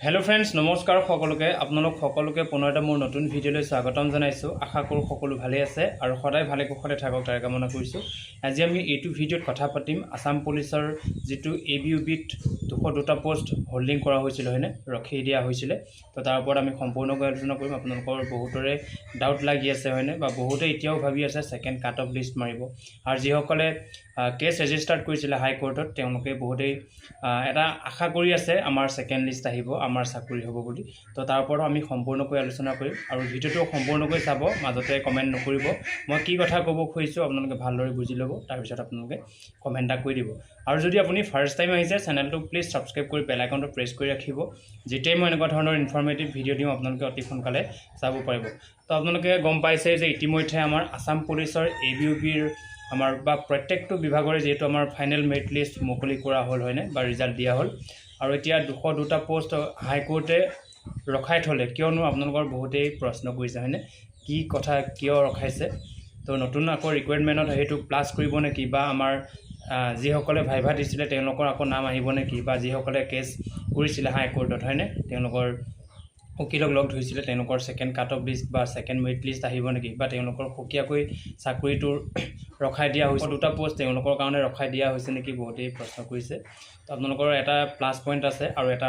Hello friends নমস্কাৰ সকলোকে। আপোনালোক সকলোকে পুনৰ এটা মোৰ নতুন ভিডিঅ'লৈ স্বাগতম জনাইছোঁ। আশা কৰোঁ সকলো ভালেই আছে আৰু সদায় ভালে কুশলে থাকক, তাৰে কামনা কৰিছোঁ। আজি আমি এইটো ভিডিঅ'ত কথা পাতিম। আছাম পুলিচৰ যিটো এ বি ইউ বিত দুশ দুটা পোষ্ট হোল্ডিং কৰা হৈছিলে, হয়নে? ৰখি দিয়া হৈছিলে। তো তাৰ ওপৰত আমি সম্পূৰ্ণকৈ আলোচনা কৰিম। আপোনালোকৰ বহুতৰে ডাউট লাগি আছে, হয়নে? বা বহুতে এতিয়াও ভাবি আছে ছেকেণ্ড কাট অফ লিষ্ট মাৰিব। আৰু যিসকলে কেছ ৰেজিষ্টাৰ্ড কৰিছিলে হাইকোৰ্টত তেওঁলোকে বহুতেই এটা আশা কৰি আছে, আমাৰ ছেকেণ্ড লিষ্ট আহিব। আমাৰ চাকৰি হ'ব বুলি। তো তাৰ ওপৰত আমি সম্পূৰ্ণকৈ আলোচনা কৰিম আৰু ভিডিঅ'টো সম্পূৰ্ণকৈ চাব মাজতে কমেণ্ট নকৰিব। মই কি কথা ক'ব খুজিছোঁ আপোনালোকে ভালদৰে বুজি ল'ব তাৰপিছত আপোনালোকে কমেণ্ট এটা কৰি দিব। আৰু যদি আপুনি ফাৰ্ষ্ট টাইম আহিছে চেনেলটো প্লিজ ছাবস্ক্ৰাইব কৰি বেল আইকনটো প্ৰেছ কৰি ৰাখিব যেতিয়াই মই এনেকুৱা ধৰণৰ ইনফৰ্মেটিভ ভিডিঅ' দিওঁ আপোনালোকে অতি সোনকালে চাব পাৰিব। তো আপোনালোকে গম পাইছে যে ইতিমধ্যে আমাৰ আছাম পুলিচৰ এ বি ইউ বিৰ আমাৰ বা প্ৰত্যেকটো বিভাগৰে যিহেতু আমাৰ ফাইনেল মেৰিট লিষ্ট মুকলি কৰা হ'ল হয়নে? বা ৰিজাল্ট দিয়া হ'ল। আৰু এতিয়া দুশ দুটা পোষ্ট হাইকোৰ্টে ৰখাই থ'লে কিয়নো আপোনালোকৰ বহুতেই প্ৰশ্ন কৰিছে হয়নে? কি কথা কিয় ৰখাইছে? তো নতুন আকৌ ৰিকুৱাৰমেণ্টত সেইটো প্লাছ কৰিব নেকি? বা আমাৰ যিসকলে ভাইভা দিছিলে তেওঁলোকৰ আকৌ নাম আহিব নেকি? বা যিসকলে কেছ কৰিছিলে হাইকোৰ্টত হয়নে? তেওঁলোকৰ উকিলক লগ ধৰিছিলে তেওঁলোকৰ ছেকেণ্ড কাট অফ লিষ্ট বা ছেকেণ্ড মেৰিট লিষ্ট আহিব নেকি? বা তেওঁলোকৰ সুকীয়াকৈ চাকৰিটো ৰখাই দিয়া হৈছে দুটা পোষ্ট তেওঁলোকৰ কাৰণে ৰখাই দিয়া হৈছে নেকি বহুতেই প্ৰশ্ন কৰিছে। তো আপোনালোকৰ এটা প্লাছ পইণ্ট আছে আৰু এটা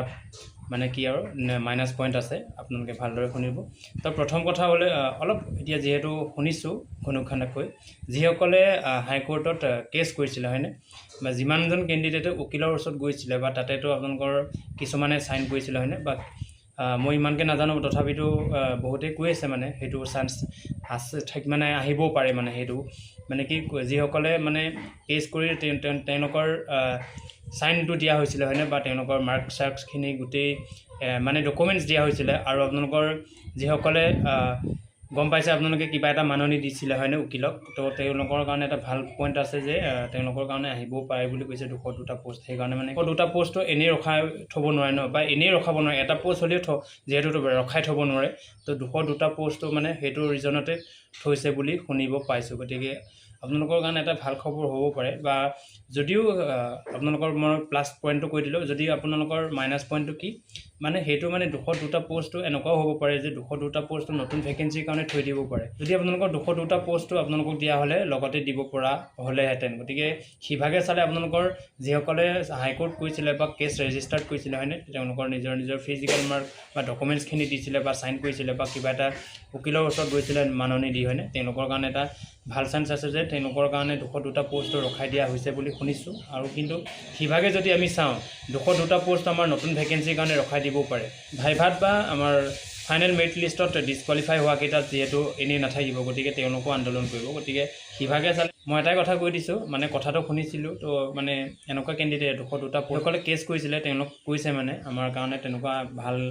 মানে কি আৰু মাইনাছ পইণ্ট আছে আপোনালোকে ভালদৰে শুনিব। তো প্ৰথম কথা হ'লে অলপ এতিয়া যিহেতু শুনিছোঁ ঘনুক্ষণকৈ যিসকলে হাইকোৰ্টত কেছ কৰিছিলে হয়নে? বা যিমানজন কেণ্ডিডেটে উকিলৰ ওচৰত গৈছিলে বা তাতেতো আপোনালোকৰ কিছুমানে চাইন কৰিছিলে হয়নে? বা মই ইমানকৈ নাজানো তথাপিতো বহুতেই কৈ আছে মানে সেইটো চান্স আছে থাক মানে আহিবও পাৰে মানে সেইটো। মানে কি যিসকলে মানে কেছ কৰি তেওঁ- তেওঁ- তেওঁলোকৰ চাইনটো দিয়া হৈছিলে হয়নে? বা তেওঁলোকৰ মাৰ্ক চাৰ্কছখিনি গোটেই মানে ডকুমেণ্টছ দিয়া হৈছিলে। আৰু আপোনালোকৰ যিসকলে গম পাইছে আপোনালোকে কিবা এটা মাননি দিছিলে হয়নে উকিলক? তো তেওঁলোকৰ কাৰণে এটা ভাল পইণ্ট আছে যে তেওঁলোকৰ কাৰণে আহিবও পাৰে বুলি কৈছে দুশ দুটা পোষ্ট সেইকাৰণে মানে দুটা পোষ্টটো এনেই ৰখাই থ'ব নোৱাৰে ন বা এনেই ৰখাব নোৱাৰে এটা পোষ্ট হ'লেও থ যিহেতু ৰখাই থ'ব নোৱাৰে তো দুশ দুটা পোষ্টটো মানে সেইটো ৰিজনতে থৈছে বুলি শুনিব পাইছোঁ। গতিকে আপোনালোকৰ কাৰণে এটা ভালো খবৰ হ'ব পাৰে বা যদিও আপোনালোকৰ মই প্লাছ পইণ্টটো কৈ দিলোঁ যদি আপোনালোকৰ মাইনাছ পইণ্টটো কি মানে সেইটো মানে দুশ দুটা পোষ্টটো এনেকুৱাও হ'ব পাৰে যে দুশ দুটা পোষ্টটো নতুন ভেকেঞ্চিৰ কাৰণে থৈ দিব পাৰে। যদি আপোনালোকৰ দুশ দুটা পোষ্টটো আপোনালোকক দিয়া হ'লে, লগতে দিব পৰা হ'লেহেঁতেন। গতিকে সিভাগে চালে আপোনালোকৰ যিসকলে হাইকোৰ্ট কৰিছিলে বা কেছ ৰেজিষ্টাৰ্ড কৰিছিলে, হয়নে? তেওঁলোকৰ নিজৰ নিজৰ ফিজিকেল মাৰ্ক বা ডকুমেণ্টছখিনি দিছিলে বা চাইন কৰিছিলে বা কিবা এটা উকিলৰ ওচৰত গৈছিলে মাননি দি, হয়নে? তেওঁলোকৰ কাৰণে এটা ভালো চান্স আছে যে তেওঁলোকৰ কাৰণে দুশ দুটা পোষ্টটো ৰখাই দিয়া হৈছে বুলি শুনিছোঁ। আৰু কিন্তু সিভাগে যদি আমি চাওঁ, দুশ দুটা পোষ্ট আমাৰ নতুন ভেকেঞ্চিৰ কাৰণে ৰখাই দিবও পাৰে। ভাইভাত বা আমাৰ ফাইনেল মেৰিট লিষ্টত ডিছকুৱালিফাই হোৱাকেইটা যিহেতু এনেই নাথাকিব, গতিকে তেওঁলোকো আন্দোলন কৰিব। গতিকে সিভাগে চালে মই এটাই কথা কৈ দিছোঁ মানে কথাটো শুনিছিলোঁ, তো মানে এনেকুৱা কেণ্ডিডেট দুশ দুটা সকলে কেছ কৰিছিলে, তেওঁলোক কৈছে মানে আমাৰ কাৰণে তেনেকুৱা ভালো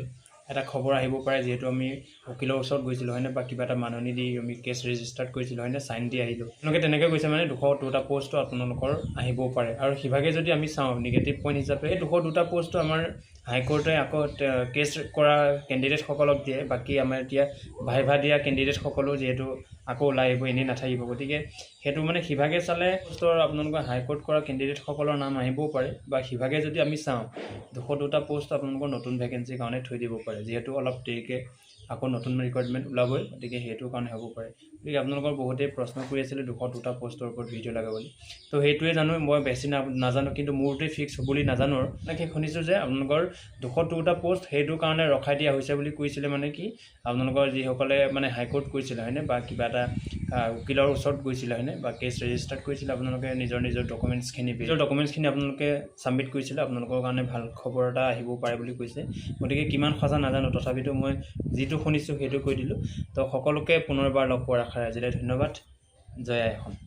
এটা খবৰ আহিব পাৰে যিহেতু আমি উকিলৰ ওচৰত গৈছিলোঁ হয়নে? বা কিবা এটা মাননি দি আমি কেছ ৰেজিষ্টাৰ্ড কৰিছিলোঁ হয়নে? চাইন দি আহিলোঁ। তেওঁলোকে তেনেকৈ কৈছে মানে দুশ দুটা পোষ্টটো আপোনালোকৰ আহিবও পাৰে। আৰু সিভাগে যদি আমি চাওঁ নিগেটিভ পইণ্ট হিচাপে এই দুশ দুটা পোষ্টটো আমাৰ হাইকোৰ্টে আকৌ কেছ কৰা কেণ্ডিডেটসকলক দিয়ে বাকী আমাৰ এতিয়া ভাইভা দিয়া কেণ্ডিডেটসকলো যিহেতু আকৌ ওলাই আহিব এনেই নাথাকিব। গতিকে সেইটো মানে সিভাগে চালে পোষ্টৰ আপোনালোকৰ হাইকোৰ্ট কৰা কেণ্ডিডেটসকলৰ নাম আহিবও পাৰে বা সিভাগে যদি আমি চাওঁ দুশ দুটা পোষ্ট আপোনালোকৰ নতুন ভেকেঞ্চিৰ কাৰণে থৈ দিব পাৰে যিহেতু অলপ দেৰিকৈ আকৌ নতুন ৰিকুৱাৰমেণ্ট ওলাবই গতিকে সেইটো কাৰণে হ'ব পাৰে। গতিকে আপোনালোকৰ বহুতেই প্ৰশ্ন কৰি আছিলে দুশ দুটা পোষ্টৰ ওপৰত ভিডিঅ' লাগে বুলি। তো সেইটোৱে জানো মই বেছি না নাজানো কিন্তু মোৰটোৱে ফিক্স হ'ব বুলি নাজানো আৰু। তাকে শুনিছোঁ যে আপোনালোকৰ দুশ দুটা পোষ্ট সেইটো কাৰণে ৰখাই দিয়া হৈছে বুলি কৈছিলে মানে কি আপোনালোকৰ যিসকলে মানে হাইকোৰ্ট কৰিছিলে হয়নে? বা কিবা এটা উকিলৰ ওচৰত গৈছিলে হয়নে? বা কেছ ৰেজিষ্টাৰ্ড কৰিছিলে আপোনালোকে নিজৰ নিজৰ ডকুমেণ্টছখিনি নিজৰ ডকুমেণ্টছখিনি আপোনালোকে ছাবমিট কৰিছিলে আপোনালোকৰ কাৰণে ভাল খবৰ এটা আহিব পাৰে বুলি কৈছে। গতিকে কিমান সঁচা নাজানো তথাপিতো মই যিটো শুনিছোঁ সেইটো কৈ দিলোঁ। তো সকলোকে পুনৰবাৰ লগ পোৱাৰ আশাৰে আজিলৈ ধন্যবাদ। জয় আই অসম।